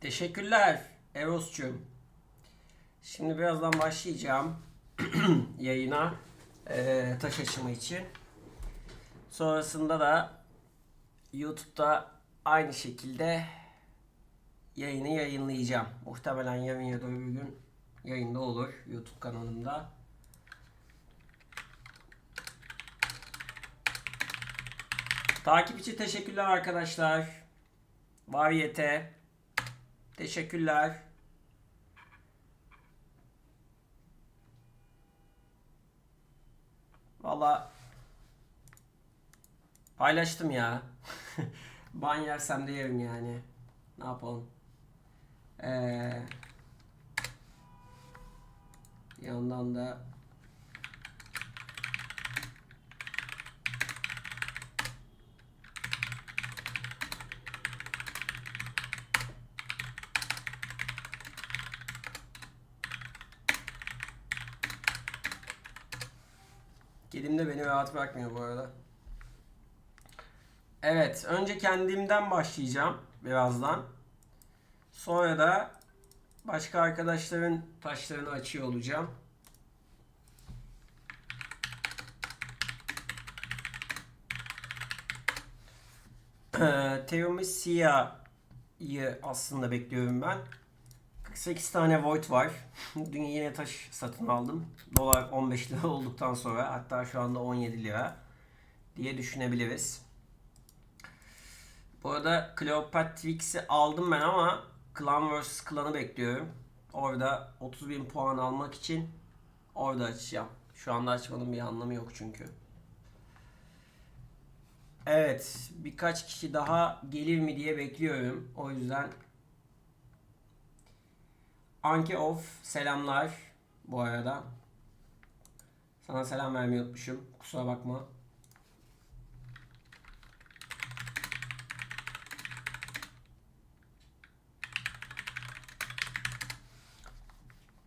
Teşekkürler Eros'cum. Şimdi birazdan başlayacağım yayına eee, taş açımı için. Sonrasında da YouTube'da aynı şekilde yayını yayınlayacağım. Muhtemelen yarın ya da öbür gün yayında olur YouTube kanalımda. Takip için teşekkürler arkadaşlar. Variyete. Teşekkürler. Valla paylaştım ya. Ban yersem de yerim yani. Ne yapalım? Ee, yandan da Kedim de beni rahat bırakmıyor bu arada. Evet, önce kendimden başlayacağım birazdan. Sonra da başka arkadaşların taşlarını açıyor olacağım. Eee, Teomisia'yı aslında bekliyorum ben. 48 tane Void var. Dün yine taş satın aldım. Dolar 15 lira olduktan sonra hatta şu anda 17 lira diye düşünebiliriz. Bu arada Cleopatrix'i aldım ben ama Clan vs. Clan'ı bekliyorum. Orada 30.000 puan almak için orada açacağım. Şu anda açmanın bir anlamı yok çünkü. Evet, birkaç kişi daha gelir mi diye bekliyorum. O yüzden Anki of selamlar bu arada. Sana selam vermeyi unutmuşum. Kusura bakma.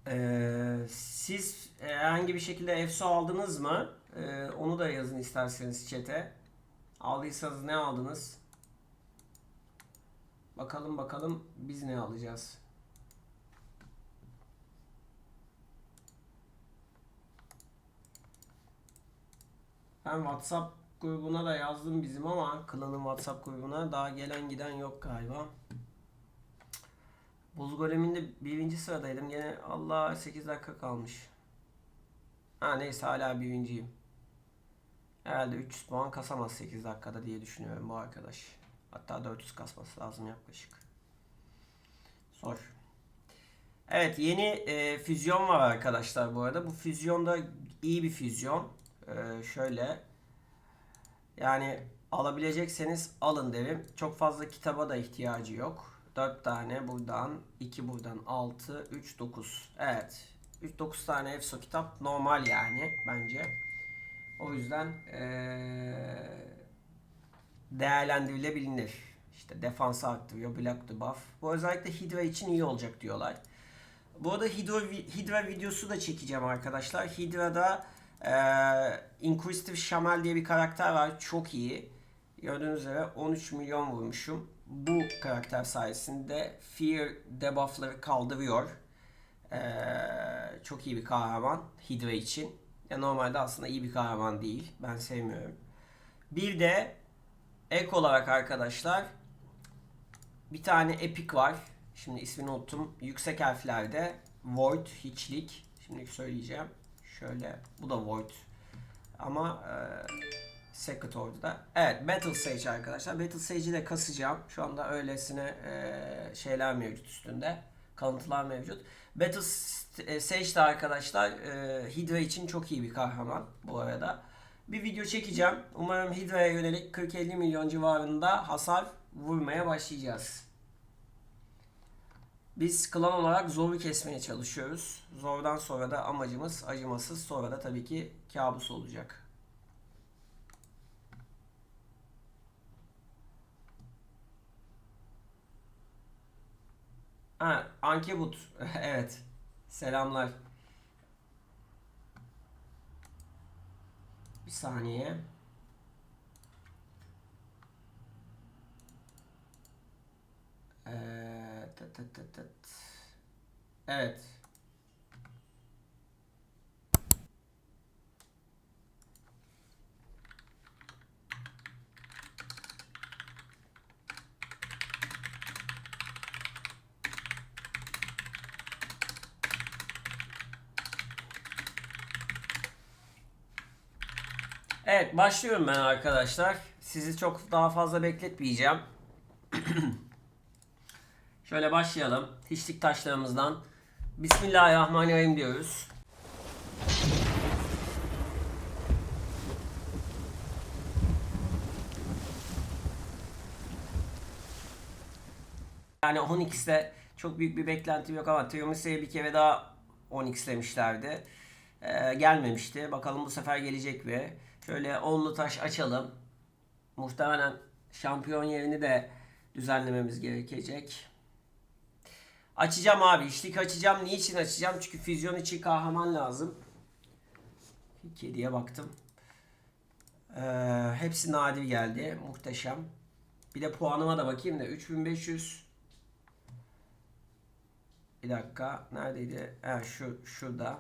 Ee, siz herhangi bir şekilde EFSO aldınız mı? Ee, onu da yazın isterseniz chat'e. Aldıysanız ne aldınız? Bakalım bakalım biz ne alacağız? Ben WhatsApp grubuna da yazdım bizim ama klanın WhatsApp grubuna daha gelen giden yok galiba. Buz goleminde birinci sıradaydım. Gene Allah 8 dakika kalmış. Ha neyse hala birinciyim. Herhalde 300 puan kasamaz 8 dakikada diye düşünüyorum bu arkadaş. Hatta 400 kasması lazım yaklaşık. Zor. Evet yeni e, füzyon var arkadaşlar bu arada. Bu füzyon da iyi bir füzyon. E, şöyle. Yani alabilecekseniz alın derim. Çok fazla kitaba da ihtiyacı yok. 4 tane buradan, 2 buradan, 6, 3, 9. Evet. 3 9 tane EFSO kitap normal yani bence. O yüzden eee değerlendirilebilir. İşte defansı arttırıyor, block the. Bu özellikle Hydra için iyi olacak diyorlar. Bu arada Hydra, Hydra videosu da çekeceğim arkadaşlar. Hydra'da eee Inquisitive Shamal diye bir karakter var. Çok iyi. Gördüğünüz üzere 13 milyon vurmuşum. Bu karakter sayesinde Fear debuffları kaldırıyor. Eee, çok iyi bir kahraman Hydra için. Ya normalde aslında iyi bir kahraman değil. Ben sevmiyorum. Bir de ek olarak arkadaşlar bir tane epic var. Şimdi ismini unuttum. Yüksek harflerde Void hiçlik. Şimdi söyleyeceğim. Şöyle bu da Void. Ama e, Secret Order'da. Evet Battle Sage arkadaşlar. Battle Sage'i de kasacağım. Şu anda öylesine e, şeyler mevcut üstünde. Kalıntılar mevcut. Battle e, Sage de arkadaşlar e, Hydra için çok iyi bir kahraman bu arada. Bir video çekeceğim. Umarım Hydra'ya yönelik 40-50 milyon civarında hasar vurmaya başlayacağız. Biz klan olarak zoru kesmeye çalışıyoruz. Zordan sonra da amacımız acımasız. Sonra da tabii ki kabus olacak. Ha, Ankebut. evet. Selamlar. Bir saniye. Ee, tıt tıt tıt. Evet. Evet başlıyorum ben arkadaşlar. Sizi çok daha fazla bekletmeyeceğim. Şöyle başlayalım. Hiçlik taşlarımızdan. Bismillahirrahmanirrahim diyoruz. Yani 10x'te çok büyük bir beklentim yok ama Triomise'ye bir kere daha 10x'lemişlerdi. Ee, gelmemişti. Bakalım bu sefer gelecek mi? Şöyle onlu taş açalım. Muhtemelen şampiyon yerini de düzenlememiz gerekecek. Açacağım abi. İşlik açacağım. Niçin açacağım? Çünkü füzyon için kahraman lazım. Kediye baktım. Ee, hepsi nadir geldi. Muhteşem. Bir de puanıma da bakayım da 3500 Bir dakika. Neredeydi? Ha, şu şurada.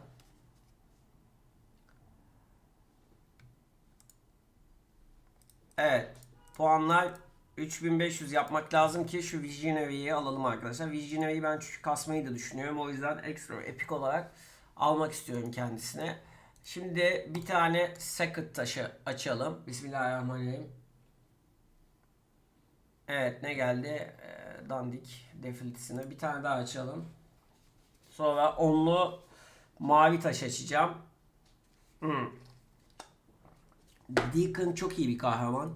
Evet. Puanlar 3500 yapmak lazım ki şu Visionary'yi alalım arkadaşlar. Visionary'yi ben çünkü kasmayı da düşünüyorum. O yüzden ekstra epik olarak almak istiyorum kendisine. Şimdi bir tane second taşı açalım. Bismillahirrahmanirrahim. Evet ne geldi? Ee, dandik defiltisine. Bir tane daha açalım. Sonra onlu mavi taş açacağım. Hmm. Deacon çok iyi bir kahraman.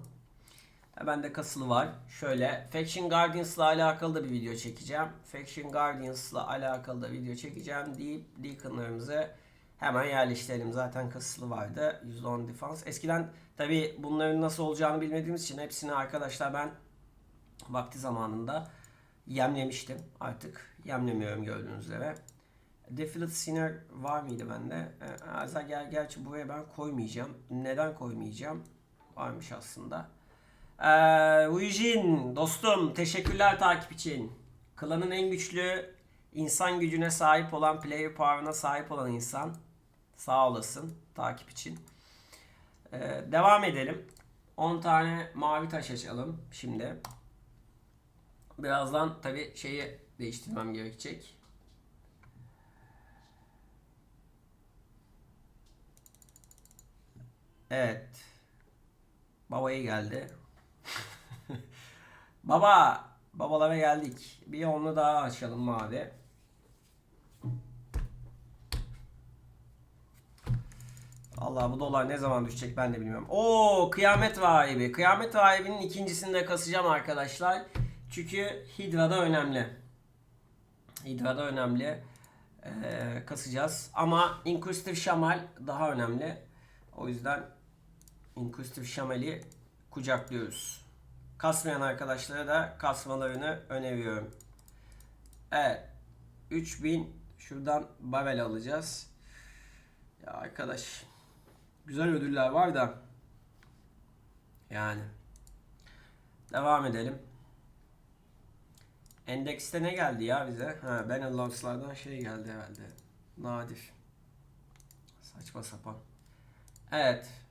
Bende kasılı var. Şöyle Faction Guardians'la alakalı da bir video çekeceğim. Faction Guardians'la alakalı da video çekeceğim deyip Deacon'larımızı hemen yerleştirelim. Zaten kasılı vardı. %10 defans. Eskiden tabi bunların nasıl olacağını bilmediğimiz için hepsini arkadaşlar ben vakti zamanında yemlemiştim. Artık yemlemiyorum gördüğünüz üzere. Defilate Sinner var mıydı bende? Ee, gel gerçi buraya ben koymayacağım. Neden koymayacağım? Varmış aslında. Ee, Eugene dostum teşekkürler takip için. Klanın en güçlü insan gücüne sahip olan, player power'ına sahip olan insan. Sağ olasın takip için. Ee, devam edelim. 10 tane mavi taş açalım şimdi. Birazdan tabi şeyi değiştirmem gerekecek. Evet. Babaya geldi. Baba. Babalara geldik. Bir onu daha açalım mavi. Allah bu dolar ne zaman düşecek ben de bilmiyorum. Oo kıyamet vahibi. Kıyamet vahibinin ikincisini de kasacağım arkadaşlar. Çünkü Hidra'da önemli. Hidra'da önemli. Ee, kasacağız. Ama Inquisitive Shamal daha önemli. O yüzden Inquisitive Shamal'i kucaklıyoruz. Kasmayan arkadaşlara da kasmalarını öneriyorum. Evet. 3000 şuradan Babel alacağız. Ya arkadaş güzel ödüller var da yani devam edelim. Endekste ne geldi ya bize? Ha, Ben Logs'lardan şey geldi herhalde. Nadir. Saçma sapan. Evet.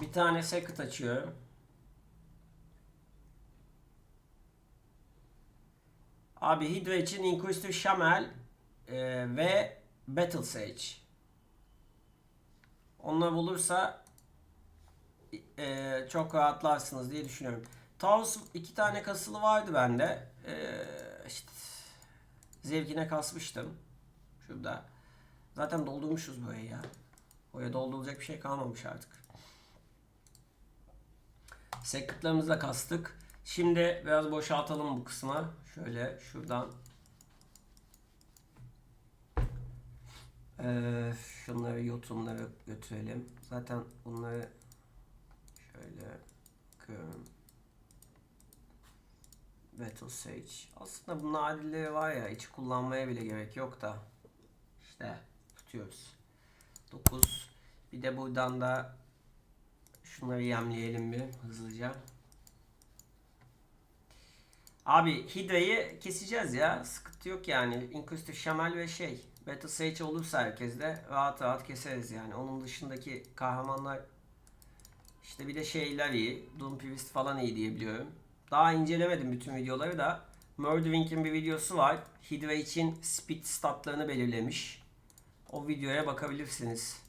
Bir tane secret açıyorum. Abi Hydra için Inquisitive Shamel e, ve Battle Sage. Onlar bulursa e, çok rahatlarsınız diye düşünüyorum. Taos iki tane kasılı vardı bende. E, işte zevkine kasmıştım. Şurada. Zaten doldurmuşuz burayı ya. Oraya doldurulacak bir şey kalmamış artık. Secret'larımızı kastık. Şimdi biraz boşaltalım bu kısma. Şöyle şuradan ee, şunları yotunları götürelim. Zaten bunları şöyle bakıyorum. Battle Sage. Aslında bunun adilleri var ya hiç kullanmaya bile gerek yok da. İşte tutuyoruz. 9. Bir de buradan da şunları yemleyelim bir hızlıca. Abi Hydra'yı keseceğiz ya. Sıkıntı yok yani. Inquisitor Shamel ve şey. Battle Sage olursa herkeste rahat rahat keseriz yani. Onun dışındaki kahramanlar işte bir de şeyler iyi. Doom Priest falan iyi diye biliyorum. Daha incelemedim bütün videoları da. Murderwing'in bir videosu var. Hydra için speed statlarını belirlemiş. O videoya bakabilirsiniz.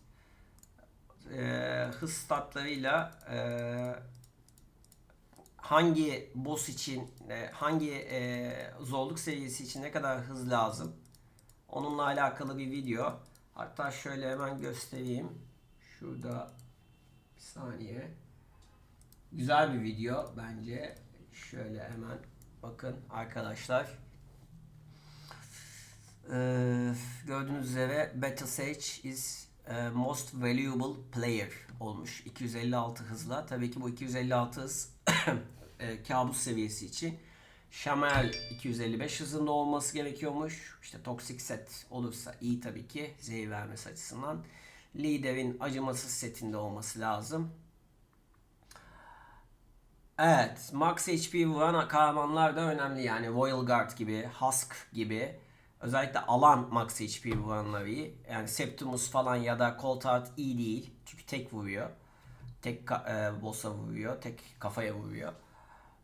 Ee, hız statlarıyla ee, hangi boss için, e, hangi e, zorluk seviyesi için ne kadar hız lazım. Onunla alakalı bir video. Hatta şöyle hemen göstereyim. Şurada bir saniye. Güzel bir video bence. Şöyle hemen bakın arkadaşlar. Ee, gördüğünüz üzere Battle Sage is e, most valuable player olmuş. 256 hızla. Tabii ki bu 256 hız e, kabus seviyesi için. Shamel 255 hızında olması gerekiyormuş. İşte toksik set olursa iyi tabii ki zehir vermesi açısından. Lider'in acımasız setinde olması lazım. Evet, max HP vuran kahramanlar da önemli yani Royal Guard gibi, Husk gibi. Özellikle alan max HP vuranları iyi. Yani Septimus falan ya da Cold Heart iyi değil. Çünkü tek vuruyor. Tek e, boss'a vuruyor, tek kafaya vuruyor.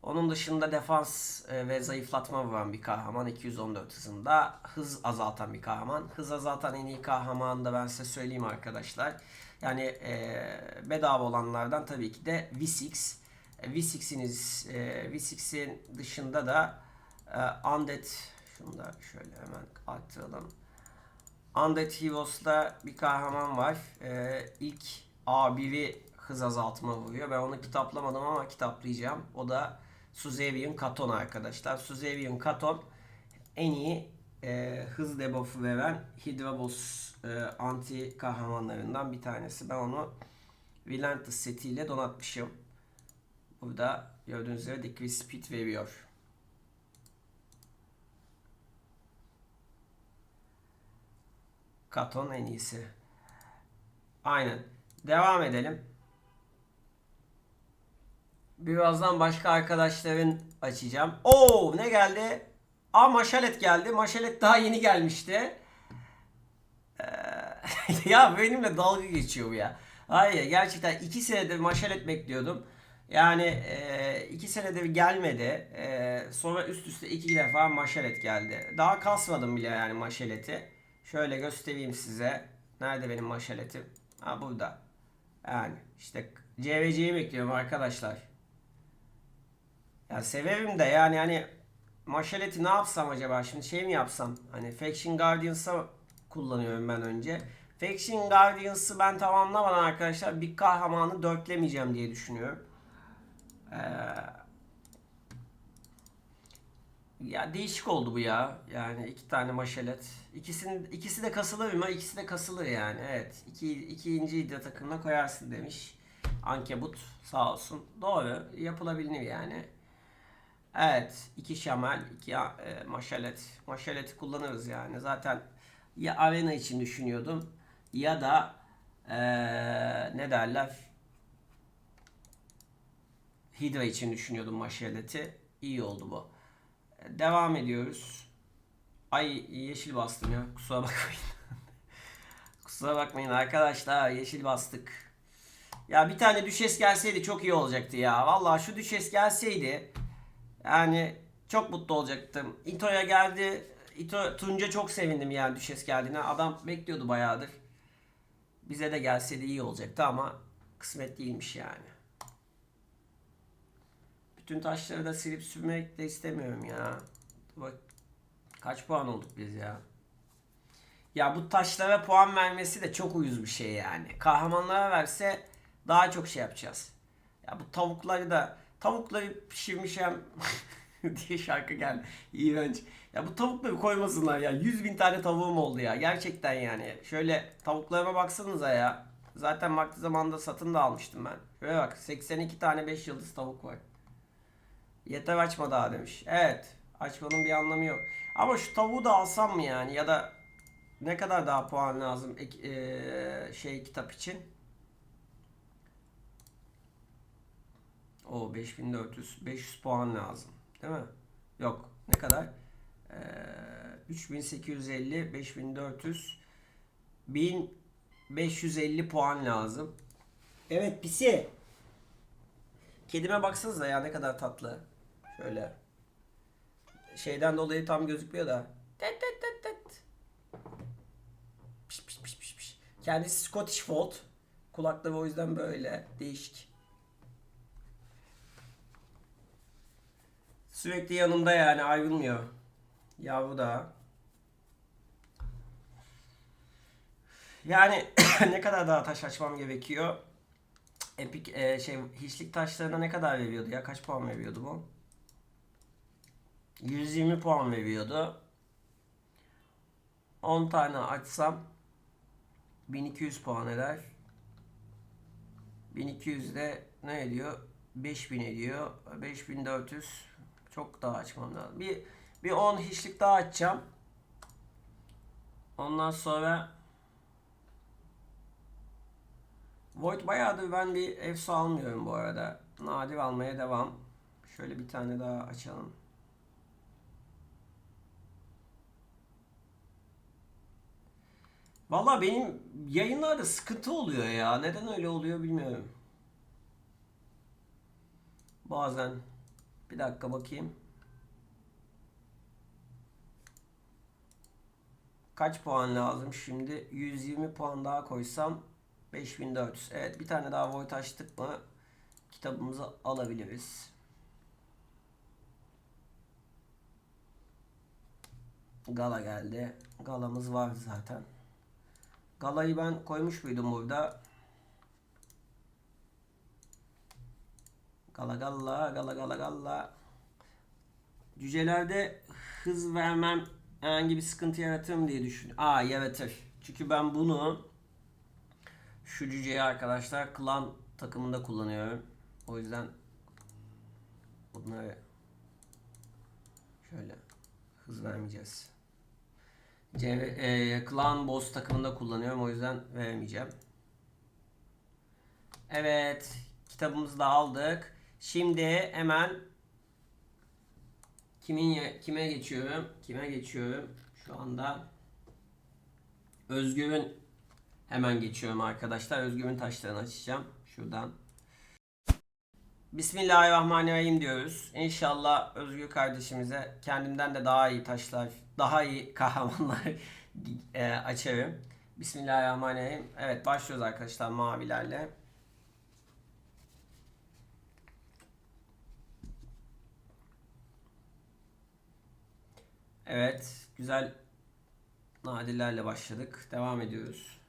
Onun dışında defans e, ve zayıflatma vuran bir kahraman 214 hızında. Hız azaltan bir kahraman. Hız azaltan en iyi kahraman da ben size söyleyeyim arkadaşlar. Yani e, bedava olanlardan tabii ki de V6. E, V6'iniz e, V6'in dışında da e, Undead şunu da şöyle hemen arttıralım. Undead Heroes'da bir kahraman var. E, ilk A1'i hız azaltma vuruyor. Ben onu kitaplamadım ama kitaplayacağım. O da Suzevian Katon arkadaşlar. Suzevian Katon en iyi e, hız debuff'u veren Hydra Boss e, anti kahramanlarından bir tanesi. Ben onu Relentless setiyle donatmışım. Burada gördüğünüz üzere Decrease Speed veriyor. Katon en iyisi. Aynen. Devam edelim. Birazdan başka arkadaşların açacağım. Oo ne geldi? Aa maşalet geldi. Maşalet daha yeni gelmişti. Ee, ya benimle dalga geçiyor bu ya. Hayır gerçekten iki senedir maşalet bekliyordum. Yani e, iki senedir gelmedi. E, sonra üst üste iki defa maşalet geldi. Daha kasmadım bile yani maşaleti. Şöyle göstereyim size. Nerede benim maşaletim? Ha burada. Yani işte CVC'yi bekliyorum arkadaşlar. Ya severim de yani hani maşaleti ne yapsam acaba şimdi şey mi yapsam? Hani Faction Guardians'a kullanıyorum ben önce. Faction Guardians'ı ben tamamlamadan arkadaşlar bir kahramanı dörtlemeyeceğim diye düşünüyorum. Ee, ya değişik oldu bu ya. Yani iki tane maşalet. İkisinin ikisi de kasılır mı? İkisi de kasılır yani. Evet. İki, ikinciyi de takımına koyarsın demiş. Ankebut sağ olsun. Doğru. Yapılabilir yani. Evet. iki şamel, iki e, maşalet. Maşaleti kullanırız yani. Zaten ya arena için düşünüyordum ya da e, ne derler Hydra için düşünüyordum maşaleti. İyi oldu bu. Devam ediyoruz. Ay yeşil bastım ya. Kusura bakmayın. Kusura bakmayın arkadaşlar. Yeşil bastık. Ya bir tane düşes gelseydi çok iyi olacaktı ya. Vallahi şu düşes gelseydi yani çok mutlu olacaktım. Ito'ya geldi. Ito Tunca çok sevindim yani düşes geldiğine. Adam bekliyordu bayağıdır. Bize de gelseydi iyi olacaktı ama kısmet değilmiş yani. Bütün taşları da silip sürmek de istemiyorum ya. Bak kaç puan olduk biz ya. Ya bu taşlara puan vermesi de çok uyuz bir şey yani. Kahramanlara verse daha çok şey yapacağız. Ya bu tavukları da tavukları pişirmiş hem diye şarkı geldi. İğrenç. Ya bu tavukları koymasınlar ya. 100 bin tane tavuğum oldu ya. Gerçekten yani. Şöyle tavuklarıma baksanıza ya. Zaten vakti zamanında satın da almıştım ben. Şöyle bak 82 tane 5 yıldız tavuk var. Yeter açma daha demiş. Evet. Açmanın bir anlamı yok. Ama şu tavuğu da alsam mı yani? Ya da ne kadar daha puan lazım ee, şey kitap için? O 5400 500 puan lazım. Değil mi? Yok. Ne kadar? Ee, 3850, 5400, 1550 puan lazım. Evet pisi. Kedime baksanıza ya ne kadar tatlı. Şöyle. Şeyden dolayı tam gözükmüyor da. Tet tet tet tet. Piş piş piş piş piş. Kendisi Scottish Fold. Kulakları o yüzden böyle değişik. Sürekli yanımda yani ayrılmıyor. Yavru da. Yani ne kadar daha taş açmam gerekiyor? Epic e, şey hiçlik taşlarına ne kadar veriyordu ya? Kaç puan veriyordu bu? 120 puan veriyordu. 10 tane açsam 1200 puan eder. 1200 de ne ediyor? 5000 ediyor. 5400 çok daha açmam lazım. Bir bir 10 hiçlik daha açacağım. Ondan sonra Void bayağıdır ben bir efsa almıyorum bu arada. Nadir almaya devam. Şöyle bir tane daha açalım. Valla benim yayınlarda sıkıntı oluyor ya. Neden öyle oluyor bilmiyorum. Bazen. Bir dakika bakayım. Kaç puan lazım şimdi? 120 puan daha koysam 5400. Evet bir tane daha void açtık mı kitabımızı alabiliriz. Gala geldi. Galamız var zaten. Galayı ben koymuş muydum burada? Gala galla gala gala galla. Cücelerde hız vermem herhangi bir sıkıntı yaratır mı diye düşünüyorum. Aa yaratır. Çünkü ben bunu şu cüceyi arkadaşlar klan takımında kullanıyorum. O yüzden bunları şöyle hız vermeyeceğiz. E, klan boss takımında kullanıyorum o yüzden veremeyeceğim. Evet kitabımızı da aldık. Şimdi hemen kimin kime geçiyorum? Kime geçiyorum? Şu anda Özgür'ün hemen geçiyorum arkadaşlar. Özgür'ün taşlarını açacağım. Şuradan. Bismillahirrahmanirrahim diyoruz. İnşallah Özgür kardeşimize kendimden de daha iyi taşlar, daha iyi kahramanlar e, açarım. Bismillahirrahmanirrahim. Evet başlıyoruz arkadaşlar mavilerle. Evet güzel nadirlerle başladık. Devam ediyoruz.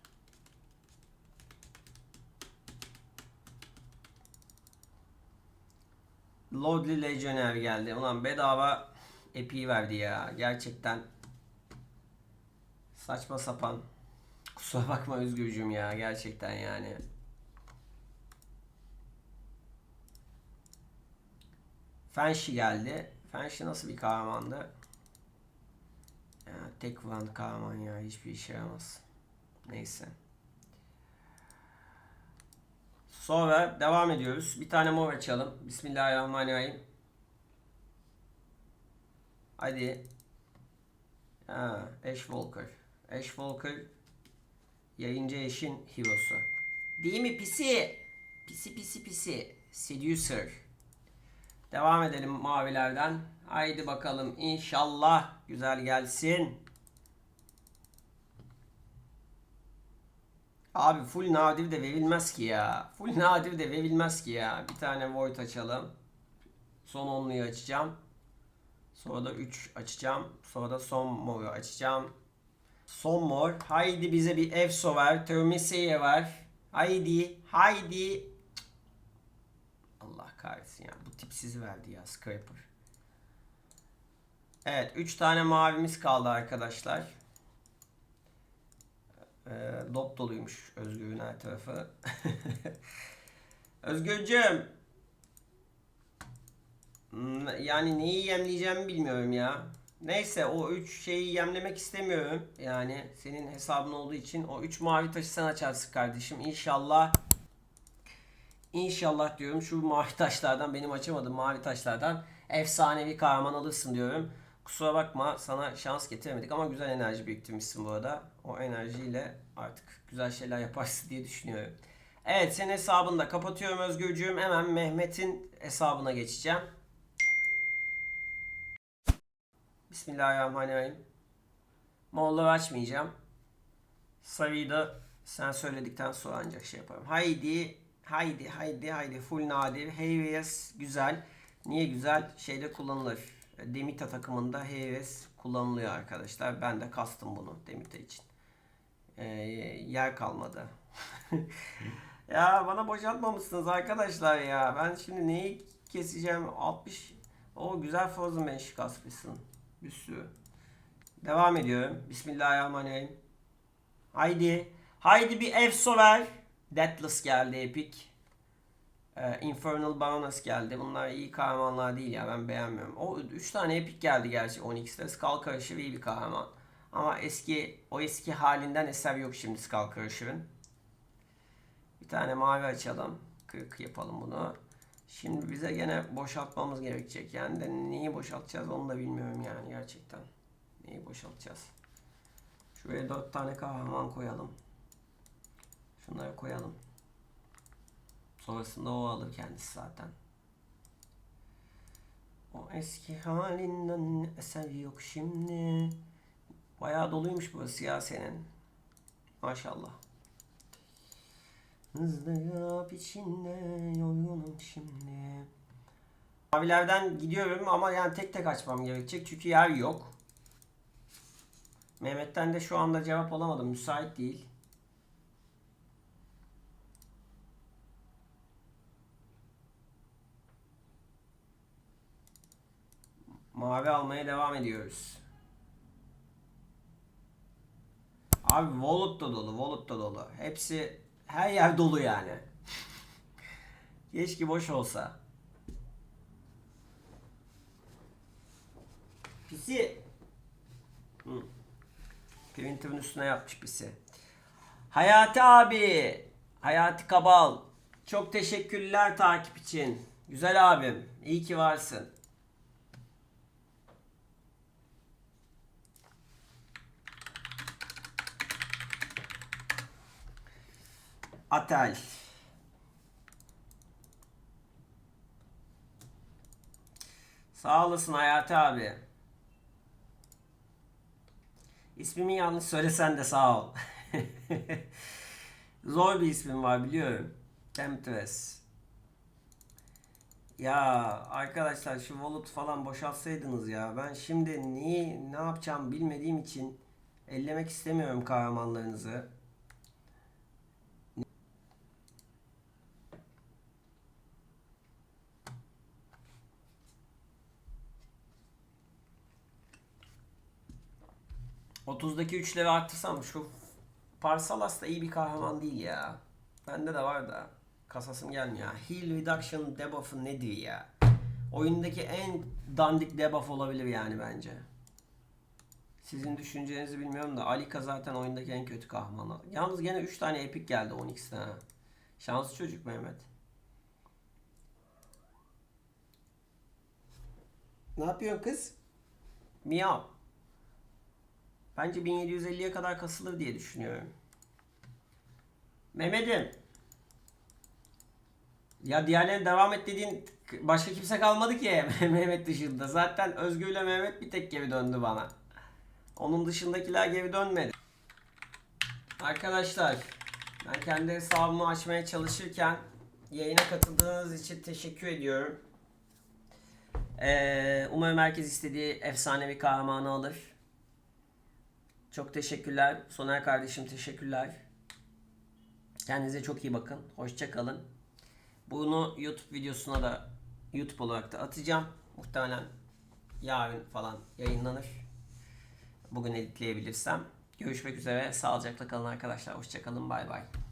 Lordly Legionnaire geldi. Ulan bedava epi verdi ya. Gerçekten saçma sapan. Kusura bakma Özgürcüm ya. Gerçekten yani. Fenshi geldi. Fenshi nasıl bir kahramandı? Ya, tek vuran kahraman ya. Hiçbir işe yaramaz. Neyse. Sonra devam ediyoruz. Bir tane mor açalım. Bismillahirrahmanirrahim. Hadi. Ha, Ash Walker. Ash Walker yayıncı eşin hero'su. Değil mi pisi? Pisi pisi pisi. Seducer. Devam edelim mavilerden. Haydi bakalım inşallah güzel gelsin. Abi full nadir de verilmez ki ya. Full nadir de verilmez ki ya. Bir tane void açalım. Son onluyu açacağım. Sonra da 3 açacağım. Sonra da son moru açacağım. Son mor. Haydi bize bir Efso ver. Termisiye ver. Haydi. Haydi. Allah kahretsin ya. Bu tipsiz verdi ya. Scraper. Evet. 3 tane mavimiz kaldı arkadaşlar. E, dop doluymuş Özgür'ün her tarafı. Özgürcüm. Hmm, Yani neyi yemleyeceğimi bilmiyorum ya. Neyse o üç şeyi yemlemek istemiyorum. Yani senin hesabın olduğu için o üç mavi taşı sen açarsın kardeşim. İnşallah İnşallah diyorum şu mavi taşlardan benim açamadığım mavi taşlardan efsanevi kahraman alırsın diyorum. Kusura bakma sana şans getiremedik ama güzel enerji biriktirmişsin bu arada. O enerjiyle artık güzel şeyler yaparsın diye düşünüyorum. Evet senin hesabını da kapatıyorum Özgürcüğüm. Hemen Mehmet'in hesabına geçeceğim. Bismillahirrahmanirrahim. Moğolları açmayacağım. Sarıyı da sen söyledikten sonra ancak şey yaparım. Haydi, haydi, haydi, haydi. Full nadir. Hayves güzel. Niye güzel? Şeyde kullanılır. Demita takımında Hayves kullanılıyor arkadaşlar. Ben de kastım bunu Demita için. Ee, yer kalmadı. ya bana boşaltmamışsınız arkadaşlar ya. Ben şimdi neyi keseceğim? 60. O güzel Frozen Bench kasmışsın. Bir sürü. Devam ediyorum. Bismillahirrahmanirrahim. Haydi. Haydi bir Efso ver. Deathless geldi Epic. Ee, Infernal Baroness geldi. Bunlar iyi kahramanlar değil ya ben beğenmiyorum. O 3 tane Epic geldi gerçi Onyx'te. Skull Crusher iyi bir kahraman. Ama eski o eski halinden eser yok şimdi Skull Crusher'ın. Bir tane mavi açalım. 40 yapalım bunu. Şimdi bize gene boşaltmamız gerekecek. Yani de neyi boşaltacağız onu da bilmiyorum yani gerçekten. Neyi boşaltacağız? Şuraya 4 tane kahraman koyalım. Şunları koyalım. Sonrasında o alır kendisi zaten. O eski halinden eser yok şimdi. Bayağı doluymuş burası ya. Maşallah. Hızlı içinde yorgunum şimdi. Mavilerden gidiyorum ama yani tek tek açmam gerekecek çünkü yer yok. Mehmet'ten de şu anda cevap alamadım. Müsait değil. Mavi almaya devam ediyoruz. Abi wallet da dolu, wallet da dolu. Hepsi her yer dolu yani. Keşke boş olsa. Pisi. Hı. Printer'ın üstüne yapmış pisi. Hayati abi. Hayati Kabal. Çok teşekkürler takip için. Güzel abim. İyi ki varsın. Atel. Sağ olasın Hayati abi. İsmimi yanlış söylesen de sağ ol. Zor bir ismim var biliyorum. Temptress. Ya arkadaşlar şu wallet falan boşaltsaydınız ya. Ben şimdi neyi ne yapacağım bilmediğim için ellemek istemiyorum kahramanlarınızı. Otuz'daki üçleri arttırsam şu Parsalas da iyi bir kahraman değil ya. Bende de var da kasasım gelmiyor. Heal Reduction debuff'ı nedir ya? Oyundaki en dandik debuff olabilir yani bence. Sizin düşüncenizi bilmiyorum da Alika zaten oyundaki en kötü kahraman. Yalnız gene 3 tane epic geldi 12'den ha. Şanslı çocuk Mehmet. Ne yapıyorsun kız? Miyav. Bence 1750'ye kadar kasılır diye düşünüyorum. Mehmet'im. Ya diğerlerine devam et dediğin başka kimse kalmadı ki Mehmet dışında. Zaten Özgür'le Mehmet bir tek geri döndü bana. Onun dışındakiler geri dönmedi. Arkadaşlar ben kendi hesabımı açmaya çalışırken yayına katıldığınız için teşekkür ediyorum. Ee, umarım herkes istediği efsanevi kahramanı alır. Çok teşekkürler. Soner kardeşim teşekkürler. Kendinize çok iyi bakın. Hoşça kalın. Bunu YouTube videosuna da YouTube olarak da atacağım. Muhtemelen yarın falan yayınlanır. Bugün editleyebilirsem. Görüşmek üzere. Sağlıcakla kalın arkadaşlar. Hoşça kalın. Bay bay.